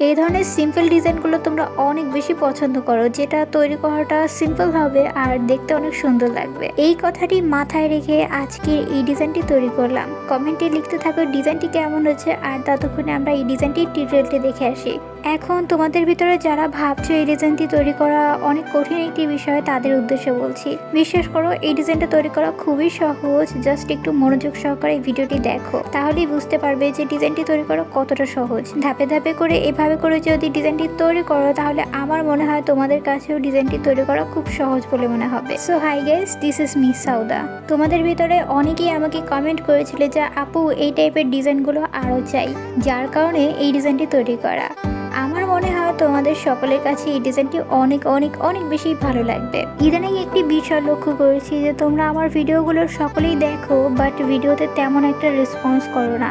এই ধরনের সিম্পল ডিজাইনগুলো তোমরা অনেক বেশি পছন্দ করো, যেটা তৈরি করাটা সিম্পল হবে আর দেখতে অনেক সুন্দর লাগবে। এই কথাটি মাথায় রেখে আজকে এই ডিজাইনটি তৈরি করলাম। কমেন্টে লিখতে থাকো ডিজাইনটি কেমন হচ্ছে আর ততক্ষণে আমরা এই ডিজাইনটির টিউটোরিয়ালটি দেখে আসি। এখন তোমাদের ভিতরে যারা ভাবছ এই ডিজাইনটি তৈরি করা অনেক কঠিন একটি বিষয়, তাদের উদ্দেশ্যে বলছি, বিশ্বাস করো, এই ডিজাইনটা তৈরি করা খুবই সহজ। জাস্ট একটু মনোযোগ সহকারে এই ভিডিওটি দেখো। তাহলেই বুঝতে পারবে যে ডিজাইনটি তৈরি করা কতটা সহজ। ধাপে ধাপে করে, এভাবে করে যদি ডিজাইনটি তৈরি করো, তাহলে আমার মনে হয় তোমাদের কাছেও ডিজাইনটি তৈরি করা খুব সহজ বলে মনে হবে। So hi guys this is miss Sauda তোমাদের ভিতরে অনেকেই আমাকে কমেন্ট করেছিলে যে, আপু, এই টাইপের ডিজাইনগুলো আরও চাই, যার কারণে এই ডিজাইনটি তৈরি করা। মনে হয় তোমাদের সকলের কাছে এই ডিজাইনটি অনেক অনেক অনেক বেশি ভালো লাগবে। ইদানিং একটি বিষয় লক্ষ্য করেছি যে তোমরা আমার ভিডিওগুলো সকলেই দেখো বাট ভিডিওতে তেমন একটা রেসপন্স করো না।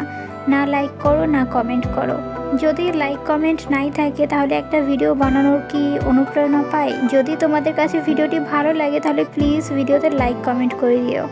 না লাইক করো, না কমেন্ট করো। যদি লাইক কমেন্ট নাই থাকে, তাহলে একটা ভিডিও বানানোর কি অনুপ্রেরণা পাই? যদি তোমাদের কাছে ভিডিওটি ভালো লাগে, তাহলে প্লিজ ভিডিওতে লাইক কমেন্ট করে দিও।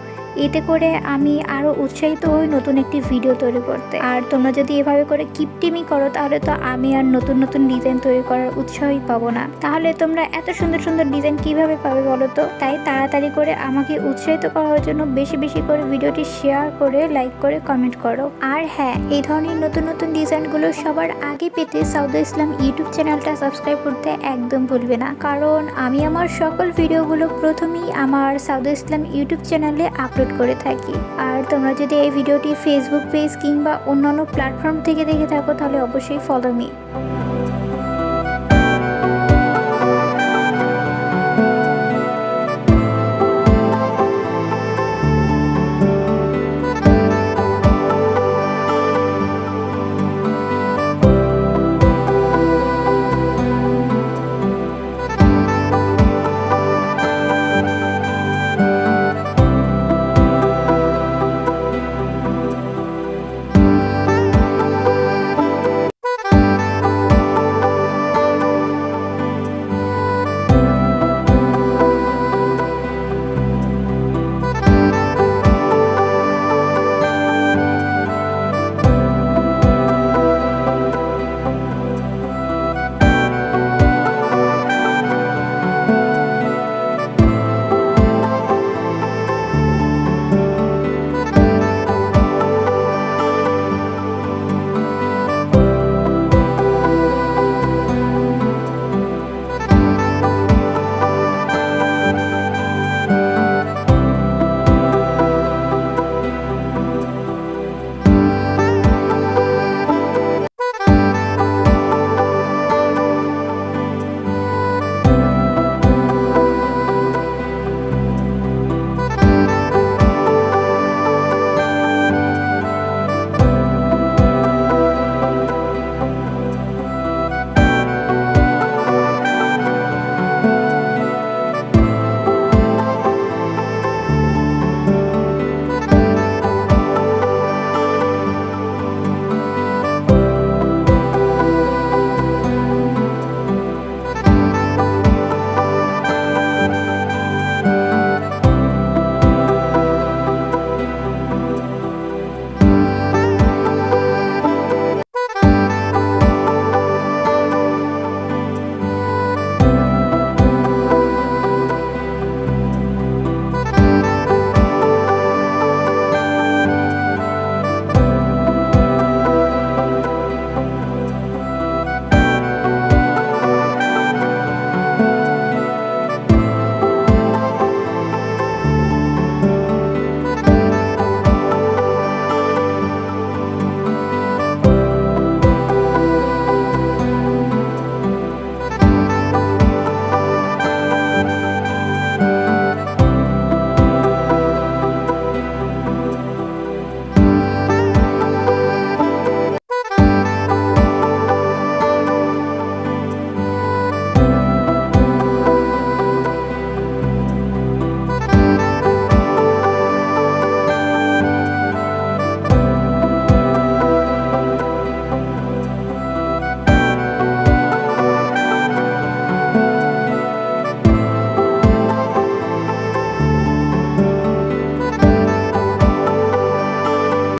এতে করে আমি আরও উৎসাহিত হই নতুন একটি ভিডিও তৈরি করতে। আর তোমরা যদি এভাবে করে কিপটিমি করো, তাহলে তো আমি আর নতুন নতুন ডিজাইন তৈরি করার উৎসাহই পাবো না। তাহলে তোমরা এত সুন্দর সুন্দর ডিজাইন কীভাবে পাবে বলো তো? তাই তাড়াতাড়ি করে আমাকে উৎসাহিত করার জন্য বেশি বেশি করে ভিডিওটি শেয়ার করে লাইক করে কমেন্ট করো। আর হ্যাঁ এই ধরনের নতুন নতুন ডিজাইনগুলো সবার আগে পেতে সাউদা ইসলাম ইউটিউব চ্যানেলটা সাবস্ক্রাইব করতে একদম ভুলবে না। কারণ আমি আমার সকল ভিডিওগুলো প্রথমেই আমার সাউদা ইসলাম ইউটিউব চ্যানেলে আপলোড করে থাকি। আর তোমরা যদি এই ভিডিওটি ফেসবুক পেজ কিংবা অন্যান্য প্ল্যাটফর্ম থেকে দেখে থাকো, তাহলে অবশ্যই ফলো মি